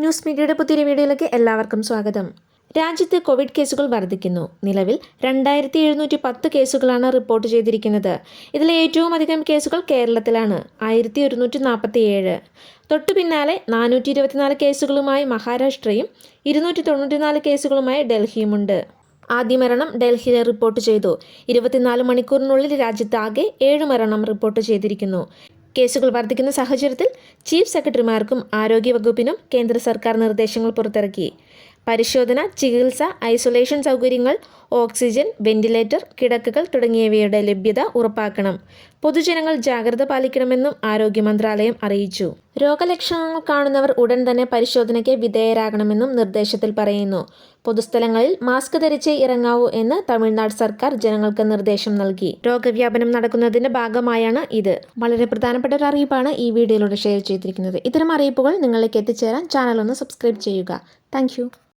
News മീഡിയയുടെ പുതിയ വീഡിയോയിലേക്ക് എല്ലാവർക്കും സ്വാഗതം. രാജ്യത്ത് കോവിഡ് കേസുകൾ വർദ്ധിക്കുന്നു നിലവിൽ രണ്ടായിരത്തി എഴുന്നൂറ്റി പത്ത് കേസുകളാണ് റിപ്പോർട്ട് ചെയ്തിരിക്കുന്നത്. ഇതിൽ ഏറ്റവും അധികം കേസുകൾ കേരളത്തിലാണ് ആയിരത്തി ഒരുന്നൂറ്റി നാൽപ്പത്തി ഏഴ് തൊട്ടു പിന്നാലെ നാനൂറ്റി ഇരുപത്തിനാല് കേസുകളുമായി മഹാരാഷ്ട്രയും ഇരുന്നൂറ്റി തൊണ്ണൂറ്റിനാല് കേസുകളുമായി ഡൽഹിയുമുണ്ട്. ആദ്യ മരണം ഡൽഹിയിൽ റിപ്പോർട്ട് ചെയ്തു. ഇരുപത്തിനാല് മണിക്കൂറിനുള്ളിൽ രാജ്യത്താകെ ഏഴ് മരണം റിപ്പോർട്ട് ചെയ്തിരിക്കുന്നു. കേസുകൾ വർദ്ധിക്കുന്ന സാഹചര്യത്തിൽ ചീഫ് സെക്രട്ടറിമാർക്കും ആരോഗ്യവകുപ്പിനും കേന്ദ്ര സർക്കാർ നിർദ്ദേശങ്ങൾ പുറത്തിറക്കി. പരിശോധന ചികിത്സ ഐസൊലേഷൻ സൗകര്യങ്ങൾ ഓക്സിജൻ വെന്റിലേറ്റർ കിടക്കകൾ തുടങ്ങിയവയുടെ ലഭ്യത ഉറപ്പാക്കണം. പൊതുജനങ്ങൾ ജാഗ്രത പാലിക്കണമെന്നും ആരോഗ്യ മന്ത്രാലയം അറിയിച്ചു. രോഗലക്ഷണങ്ങൾ കാണുന്നവർ ഉടൻ തന്നെ പരിശോധനയ്ക്ക് വിധേയരാകണമെന്നും നിർദ്ദേശത്തിൽ പറയുന്നു. പൊതുസ്ഥലങ്ങളിൽ മാസ്ക് ധരിച്ചേ ഇറങ്ങാവൂ എന്ന് തമിഴ്നാട് സർക്കാർ ജനങ്ങൾക്ക് നിർദ്ദേശം നൽകി. രോഗവ്യാപനം നടക്കുന്നതിന്റെ ഭാഗമായാണ് ഇത്. വളരെ പ്രധാനപ്പെട്ട ഒരു അറിയിപ്പാണ് ഈ വീഡിയോയിലൂടെ ഷെയർ ചെയ്തിരിക്കുന്നത്. ഇത്തരം അറിയിപ്പുകൾ നിങ്ങളിലേക്ക് എത്തിച്ചേരാൻ ചാനൽ ഒന്ന് സബ്സ്ക്രൈബ് ചെയ്യുക. താങ്ക്